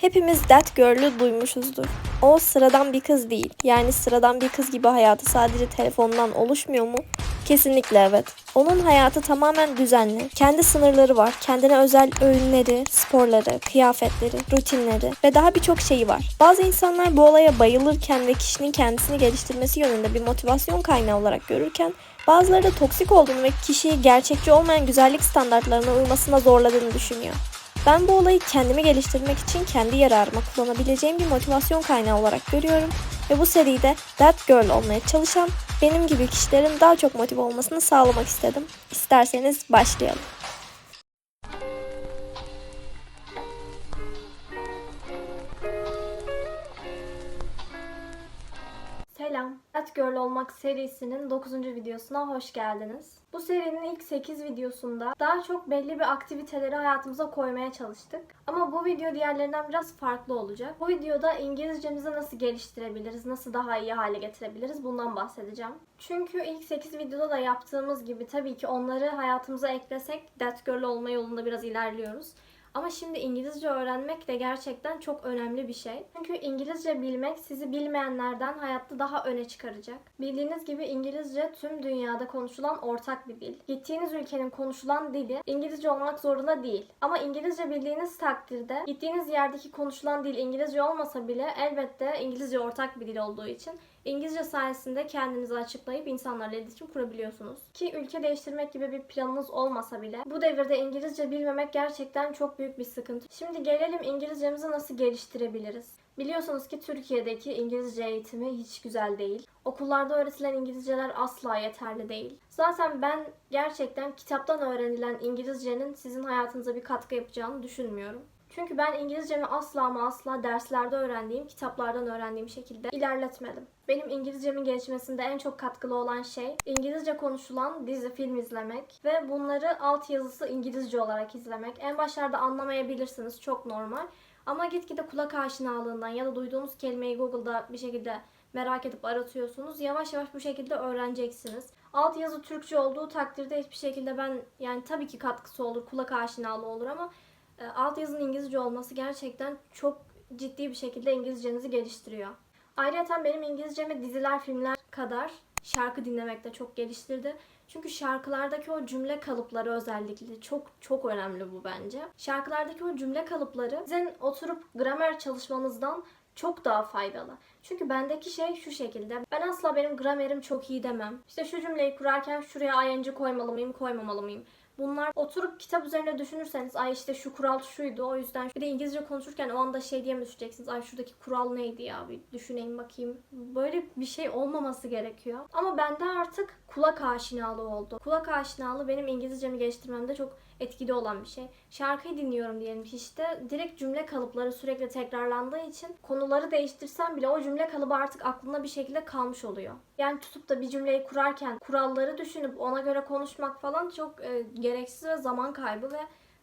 Hepimiz That Girl'ü duymuşuzdur. O sıradan bir kız değil. Yani sıradan bir kız gibi hayatı sadece telefondan oluşmuyor mu? Kesinlikle evet. Onun hayatı tamamen düzenli. Kendi sınırları var. Kendine özel öğünleri, sporları, kıyafetleri, rutinleri ve daha birçok şeyi var. Bazı insanlar bu olaya bayılırken ve kişinin kendisini geliştirmesi yönünde bir motivasyon kaynağı olarak görürken bazıları da toksik olduğunu ve kişiyi gerçekçi olmayan güzellik standartlarına uymasına zorladığını düşünüyor. Ben bu olayı kendimi geliştirmek için kendi yararıma kullanabileceğim bir motivasyon kaynağı olarak görüyorum ve bu seride That Girl olmaya çalışan benim gibi kişilerin daha çok motive olmasını sağlamak istedim. İsterseniz başlayalım. That Girl olmak serisinin 9. videosuna hoş geldiniz. Bu serinin ilk 8 videosunda daha çok belli bir aktiviteleri hayatımıza koymaya çalıştık. Ama bu video diğerlerinden biraz farklı olacak. Bu videoda İngilizcemizi nasıl geliştirebiliriz, nasıl daha iyi hale getirebiliriz bundan bahsedeceğim. Çünkü ilk 8 videoda da yaptığımız gibi tabii ki onları hayatımıza eklesek That Girl olma yolunda biraz ilerliyoruz. Ama şimdi İngilizce öğrenmek de gerçekten çok önemli bir şey. Çünkü İngilizce bilmek sizi bilmeyenlerden hayatta daha öne çıkaracak. Bildiğiniz gibi İngilizce tüm dünyada konuşulan ortak bir dil. Gittiğiniz ülkenin konuşulan dili İngilizce olmak zorunda değil. Ama İngilizce bildiğiniz takdirde gittiğiniz yerdeki konuşulan dil İngilizce olmasa bile elbette İngilizce ortak bir dil olduğu için İngilizce sayesinde kendinizi açıklayıp insanlarla iletişim kurabiliyorsunuz. Ki ülke değiştirmek gibi bir planınız olmasa bile bu devirde İngilizce bilmemek gerçekten çok büyük bir sıkıntı. Şimdi gelelim İngilizcemizi nasıl geliştirebiliriz? Biliyorsunuz ki Türkiye'deki İngilizce eğitimi hiç güzel değil. Okullarda öğretilen İngilizceler asla yeterli değil. Zaten ben gerçekten kitaptan öğrenilen İngilizcenin sizin hayatınıza bir katkı yapacağını düşünmüyorum. Çünkü ben İngilizcemi asla ama asla derslerde öğrendiğim, kitaplardan öğrendiğim şekilde ilerletmedim. Benim İngilizcemin gelişmesinde en çok katkılı olan şey İngilizce konuşulan dizi, film izlemek ve bunları alt yazısı İngilizce olarak izlemek. En başlarda anlamayabilirsiniz, çok normal. Ama gitgide kulak aşinalığından ya da duyduğunuz kelimeyi Google'da bir şekilde merak edip aratıyorsunuz. Yavaş yavaş bu şekilde öğreneceksiniz. Alt yazı Türkçe olduğu takdirde hiçbir şekilde ben yani tabii ki katkısı olur, kulak aşinalığı olur ama e, alt yazının İngilizce olması gerçekten çok ciddi bir şekilde İngilizcenizi geliştiriyor. Ayrıca benim İngilizcemi diziler, filmler kadar şarkı dinlemek de çok geliştirdi. Çünkü şarkılardaki o cümle kalıpları özellikle çok çok önemli bu bence. Şarkılardaki o cümle kalıpları sizin oturup gramer çalışmanızdan çok daha faydalı. Çünkü bendeki şey şu şekilde. Ben asla benim gramerim çok iyi demem. İşte şu cümleyi kurarken şuraya ing koymalı mıyım, koymamalı mıyım? Bunlar oturup kitap üzerine düşünürseniz ay işte şu kural şuydu o yüzden bir de İngilizce konuşurken o anda şey diye mi düşeceksiniz ay şuradaki kural neydi ya bir düşüneyim bakayım. Böyle bir şey olmaması gerekiyor. Ama bende artık kulak aşinalığı oldu. Kulak aşinalığı benim İngilizcemi geliştirmemde çok etkili olan bir şey. Şarkıyı dinliyorum diyelim ki işte direkt cümle kalıpları sürekli tekrarlandığı için konuları değiştirsem bile o cümle kalıbı artık aklımda bir şekilde kalmış oluyor. Yani tutup da bir cümleyi kurarken kuralları düşünüp ona göre konuşmak falan çok e, gereksiz ve zaman kaybı ve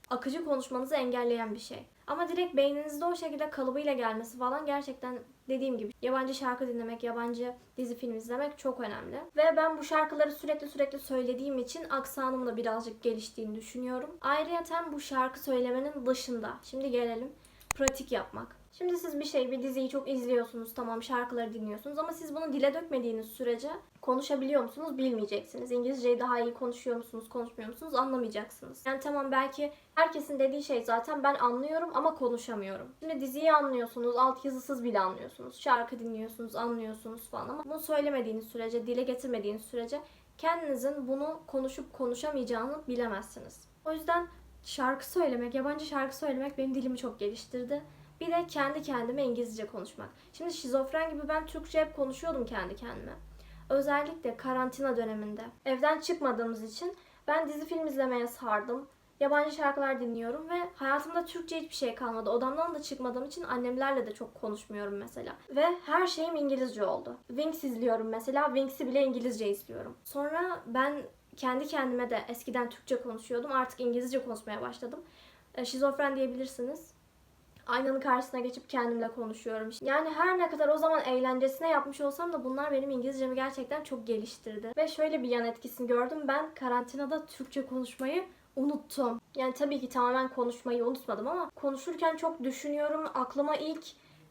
akıcı konuşmanızı engelleyen bir şey. Ama direkt beyninizde o şekilde kalıbıyla gelmesi falan gerçekten dediğim gibi yabancı şarkı dinlemek, yabancı dizi film izlemek çok önemli. Ve ben bu şarkıları sürekli sürekli söylediğim için aksanım da birazcık geliştiğini düşünüyorum. Ayrıca bu şarkı söylemenin dışında şimdi gelelim pratik yapmak. Şimdi siz bir şey, bir diziyi çok izliyorsunuz, tamam şarkıları dinliyorsunuz ama siz bunu dile dökmediğiniz sürece konuşabiliyor musunuz bilmeyeceksiniz. İngilizceyi daha iyi konuşuyor musunuz, konuşmuyor musunuz anlamayacaksınız. Yani tamam belki herkesin dediği şey zaten ben anlıyorum ama konuşamıyorum. Şimdi diziyi anlıyorsunuz, altyazısız bile anlıyorsunuz. Şarkı dinliyorsunuz, anlıyorsunuz falan ama bunu söylemediğiniz sürece, dile getirmediğiniz sürece kendinizin bunu konuşup konuşamayacağını bilemezsiniz. O yüzden şarkı söylemek, yabancı şarkı söylemek benim dilimi çok geliştirdi. Bir de kendi kendime İngilizce konuşmak. Şimdi şizofren gibi ben Türkçe hep konuşuyordum kendi kendime. Özellikle karantina döneminde. Evden çıkmadığımız için ben dizi film izlemeye sardım. Yabancı şarkılar dinliyorum ve hayatımda Türkçe hiçbir şey kalmadı. Odamdan da çıkmadığım için annemlerle de çok konuşmuyorum mesela. Ve her şeyim İngilizce oldu. Wings izliyorum mesela. Wings'i bile İngilizce izliyorum. Sonra ben kendi kendime de eskiden Türkçe konuşuyordum. Artık İngilizce konuşmaya başladım. E, Şizofren diyebilirsiniz aynanın karşısına geçip kendimle konuşuyorum. Yani her ne kadar o zaman eğlencesine yapmış olsam da bunlar benim İngilizcemi gerçekten çok geliştirdi. Ve şöyle bir yan etkisini gördüm. Ben karantinada Türkçe konuşmayı unuttum. Yani tabii ki tamamen konuşmayı unutmadım ama konuşurken çok düşünüyorum. Aklıma ilk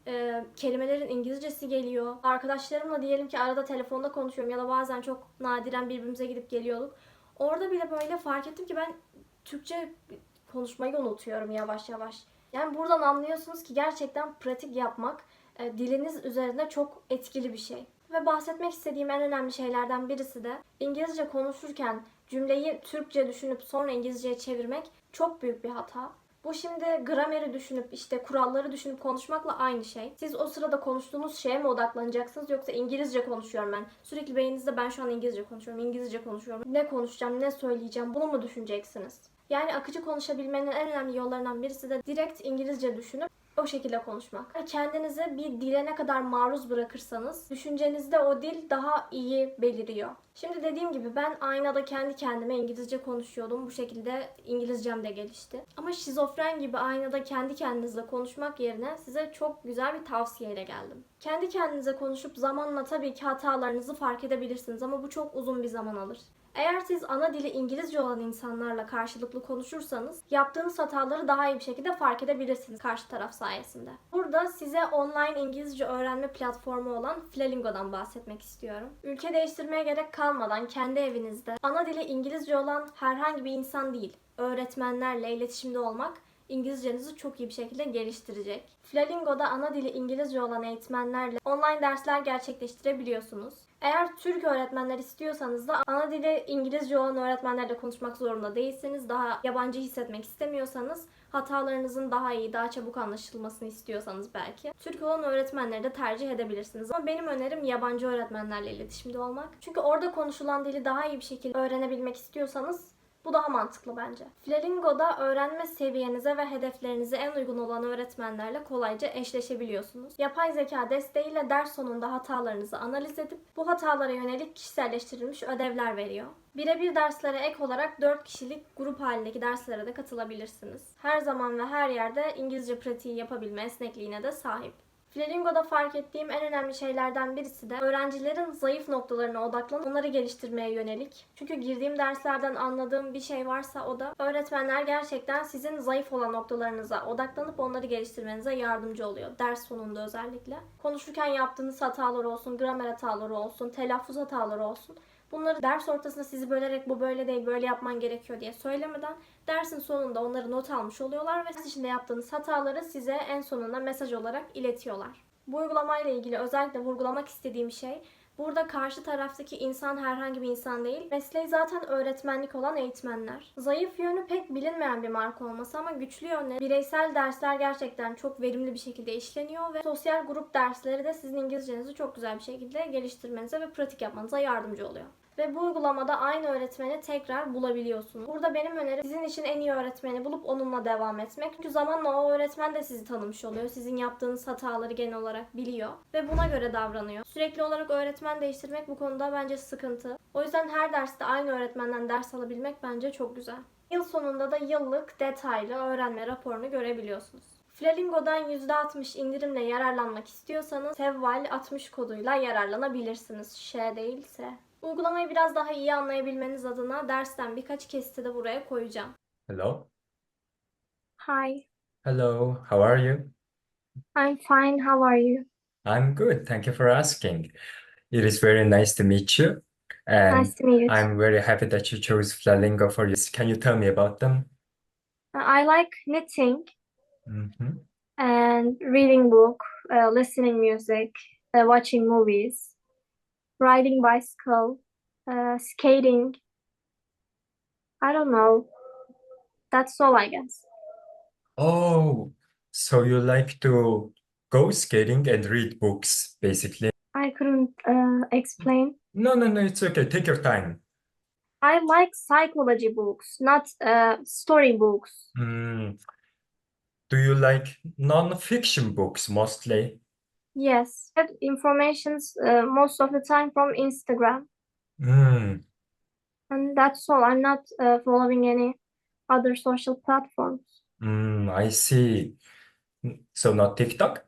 e, kelimelerin İngilizcesi geliyor. Arkadaşlarımla diyelim ki arada telefonda konuşuyorum ya da bazen çok nadiren birbirimize gidip geliyorduk. Orada bile böyle fark ettim ki ben Türkçe konuşmayı unutuyorum yavaş yavaş. Yani buradan anlıyorsunuz ki gerçekten pratik yapmak e, diliniz üzerinde çok etkili bir şey. Ve bahsetmek istediğim en önemli şeylerden birisi de İngilizce konuşurken cümleyi Türkçe düşünüp sonra İngilizceye çevirmek çok büyük bir hata. Bu şimdi grameri düşünüp işte kuralları düşünüp konuşmakla aynı şey. Siz o sırada konuştuğunuz şeye mi odaklanacaksınız yoksa İngilizce konuşuyorum ben. Sürekli beyninizde ben şu an İngilizce konuşuyorum, İngilizce konuşuyorum. Ne konuşacağım, ne söyleyeceğim bunu mu düşüneceksiniz? Yani akıcı konuşabilmenin en önemli yollarından birisi de direkt İngilizce düşünüp o şekilde konuşmak. Kendinizi bir dile ne kadar maruz bırakırsanız düşüncenizde o dil daha iyi beliriyor. Şimdi dediğim gibi ben aynada kendi kendime İngilizce konuşuyordum. Bu şekilde İngilizcem de gelişti. Ama şizofren gibi aynada kendi kendinizle konuşmak yerine size çok güzel bir tavsiyeyle geldim. Kendi kendinize konuşup zamanla tabii ki hatalarınızı fark edebilirsiniz ama bu çok uzun bir zaman alır. Eğer siz ana dili İngilizce olan insanlarla karşılıklı konuşursanız yaptığınız hataları daha iyi bir şekilde fark edebilirsiniz karşı taraf sayesinde. Burada size online İngilizce öğrenme platformu olan Flamingo'dan bahsetmek istiyorum. Ülke değiştirmeye gerek kalmadan kendi evinizde ana dili İngilizce olan herhangi bir insan değil, öğretmenlerle iletişimde olmak İngilizcenizi çok iyi bir şekilde geliştirecek. Flamingo'da ana dili İngilizce olan eğitmenlerle online dersler gerçekleştirebiliyorsunuz. Eğer Türk öğretmenler istiyorsanız da ana dili İngilizce olan öğretmenlerle konuşmak zorunda değilseniz, daha yabancı hissetmek istemiyorsanız, hatalarınızın daha iyi, daha çabuk anlaşılmasını istiyorsanız belki Türk olan öğretmenleri de tercih edebilirsiniz. Ama benim önerim yabancı öğretmenlerle iletişimde olmak. Çünkü orada konuşulan dili daha iyi bir şekilde öğrenebilmek istiyorsanız bu daha mantıklı bence. Flamingo'da öğrenme seviyenize ve hedeflerinize en uygun olan öğretmenlerle kolayca eşleşebiliyorsunuz. Yapay zeka desteğiyle ders sonunda hatalarınızı analiz edip bu hatalara yönelik kişiselleştirilmiş ödevler veriyor. Birebir derslere ek olarak 4 kişilik grup halindeki derslere de katılabilirsiniz. Her zaman ve her yerde İngilizce pratiği yapabilme esnekliğine de sahip. Flamingo'da fark ettiğim en önemli şeylerden birisi de öğrencilerin zayıf noktalarına odaklanıp onları geliştirmeye yönelik. Çünkü girdiğim derslerden anladığım bir şey varsa o da öğretmenler gerçekten sizin zayıf olan noktalarınıza odaklanıp onları geliştirmenize yardımcı oluyor. Ders sonunda özellikle. Konuşurken yaptığınız hatalar olsun, gramer hataları olsun, telaffuz hataları olsun. Bunları ders ortasında sizi bölerek bu böyle değil böyle yapman gerekiyor diye söylemeden dersin sonunda onları not almış oluyorlar ve ders içinde yaptığınız hataları size en sonunda mesaj olarak iletiyorlar. Bu uygulamayla ilgili özellikle vurgulamak istediğim şey Burada karşı taraftaki insan herhangi bir insan değil. Mesleği zaten öğretmenlik olan eğitmenler. Zayıf yönü pek bilinmeyen bir marka olması ama güçlü yönleri bireysel dersler gerçekten çok verimli bir şekilde işleniyor ve sosyal grup dersleri de sizin İngilizcenizi çok güzel bir şekilde geliştirmenize ve pratik yapmanıza yardımcı oluyor ve bu uygulamada aynı öğretmeni tekrar bulabiliyorsunuz. Burada benim önerim sizin için en iyi öğretmeni bulup onunla devam etmek. Çünkü zamanla o öğretmen de sizi tanımış oluyor. Sizin yaptığınız hataları genel olarak biliyor ve buna göre davranıyor. Sürekli olarak öğretmen değiştirmek bu konuda bence sıkıntı. O yüzden her derste aynı öğretmenden ders alabilmek bence çok güzel. Yıl sonunda da yıllık detaylı öğrenme raporunu görebiliyorsunuz. Flamingo'dan %60 indirimle yararlanmak istiyorsanız Sevval 60 koduyla yararlanabilirsiniz. Ş değilse. Uygulamayı biraz daha iyi anlayabilmeniz adına dersten birkaç kesiti de buraya koyacağım. Hello. Hi, Hello. How are you? I'm fine. How are you? I'm good. Thank you for asking. It is very nice to meet you. And Nice to meet you. I'm very happy that you chose Flamingo for you. Can you tell me about them? I like knitting Mhm. and reading book, uh, listening music, uh, watching movies, riding bicycle, uh, skating. I don't know. That's all, I guess. Oh, so you like to go skating and read books, basically. I couldn't uh, explain. No, no, no, it's okay. Take your time. I like psychology books, not uh, story books. Hmm. Do you like non-fiction books mostly? Yes, get informations uh, most of the time from Instagram, Hmm. and that's all. I'm not uh, following any other social platforms. Hmm, I see. So not TikTok?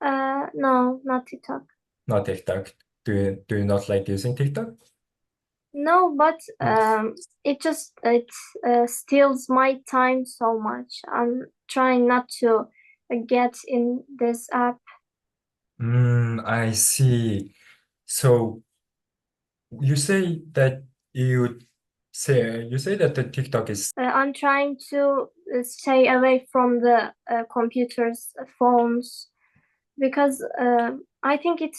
Uh, no, not TikTok. Not TikTok. Do you do you not like using TikTok? No, but um, it just it uh, steals my time so much. I'm trying not to get in this app. Mm, I see. So you say that you say you say that the TikTok is Uh, I'm trying to uh, stay away from the uh, computers, uh, phones, because uh, I think it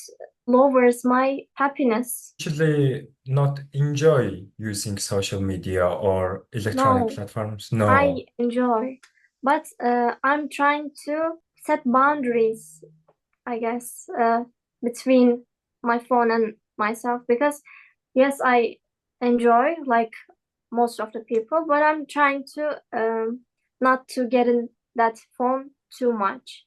lowers my happiness. actually not enjoy using social media or electronic No, platforms. No. I enjoy, but uh, I'm trying to set boundaries, I guess, uh, between my phone and myself because yes, I enjoy like most of the people, but I'm trying to um, not to get in that phone too much.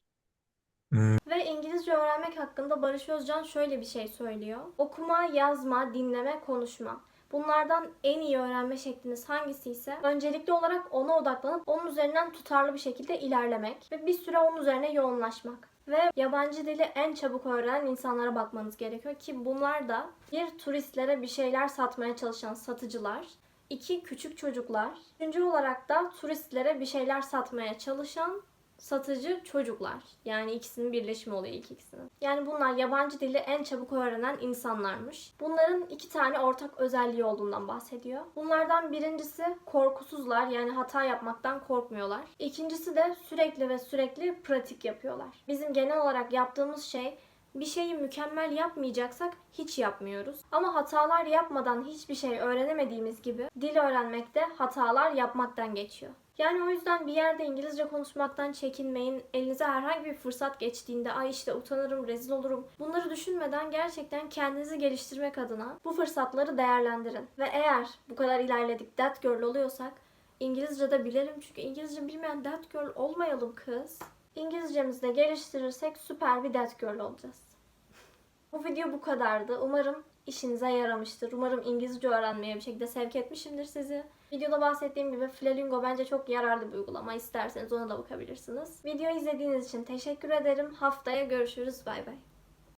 Ve İngilizce öğrenmek hakkında Barış Özcan şöyle bir şey söylüyor. Okuma, yazma, dinleme, konuşma. Bunlardan en iyi öğrenme şekliniz hangisi ise öncelikli olarak ona odaklanıp onun üzerinden tutarlı bir şekilde ilerlemek ve bir süre onun üzerine yoğunlaşmak. Ve yabancı dili en çabuk öğrenen insanlara bakmanız gerekiyor ki bunlar da bir turistlere bir şeyler satmaya çalışan satıcılar, iki küçük çocuklar, üçüncü olarak da turistlere bir şeyler satmaya çalışan satıcı çocuklar. Yani ikisinin birleşimi oluyor ilk ikisinin. Yani bunlar yabancı dili en çabuk öğrenen insanlarmış. Bunların iki tane ortak özelliği olduğundan bahsediyor. Bunlardan birincisi korkusuzlar yani hata yapmaktan korkmuyorlar. İkincisi de sürekli ve sürekli pratik yapıyorlar. Bizim genel olarak yaptığımız şey bir şeyi mükemmel yapmayacaksak hiç yapmıyoruz. Ama hatalar yapmadan hiçbir şey öğrenemediğimiz gibi dil öğrenmek de hatalar yapmaktan geçiyor. Yani o yüzden bir yerde İngilizce konuşmaktan çekinmeyin. Elinize herhangi bir fırsat geçtiğinde ay işte utanırım, rezil olurum. Bunları düşünmeden gerçekten kendinizi geliştirmek adına bu fırsatları değerlendirin. Ve eğer bu kadar ilerledik that girl oluyorsak İngilizce de bilelim. Çünkü İngilizce bilmeyen that girl olmayalım kız. İngilizcemizi de geliştirirsek süper bir that girl olacağız. Bu video bu kadardı. Umarım işinize yaramıştır. Umarım İngilizce öğrenmeye bir şekilde sevk etmişimdir sizi. Videoda bahsettiğim gibi Flamingo bence çok yararlı bir uygulama. İsterseniz ona da bakabilirsiniz. Videoyu izlediğiniz için teşekkür ederim. Haftaya görüşürüz. Bay bay.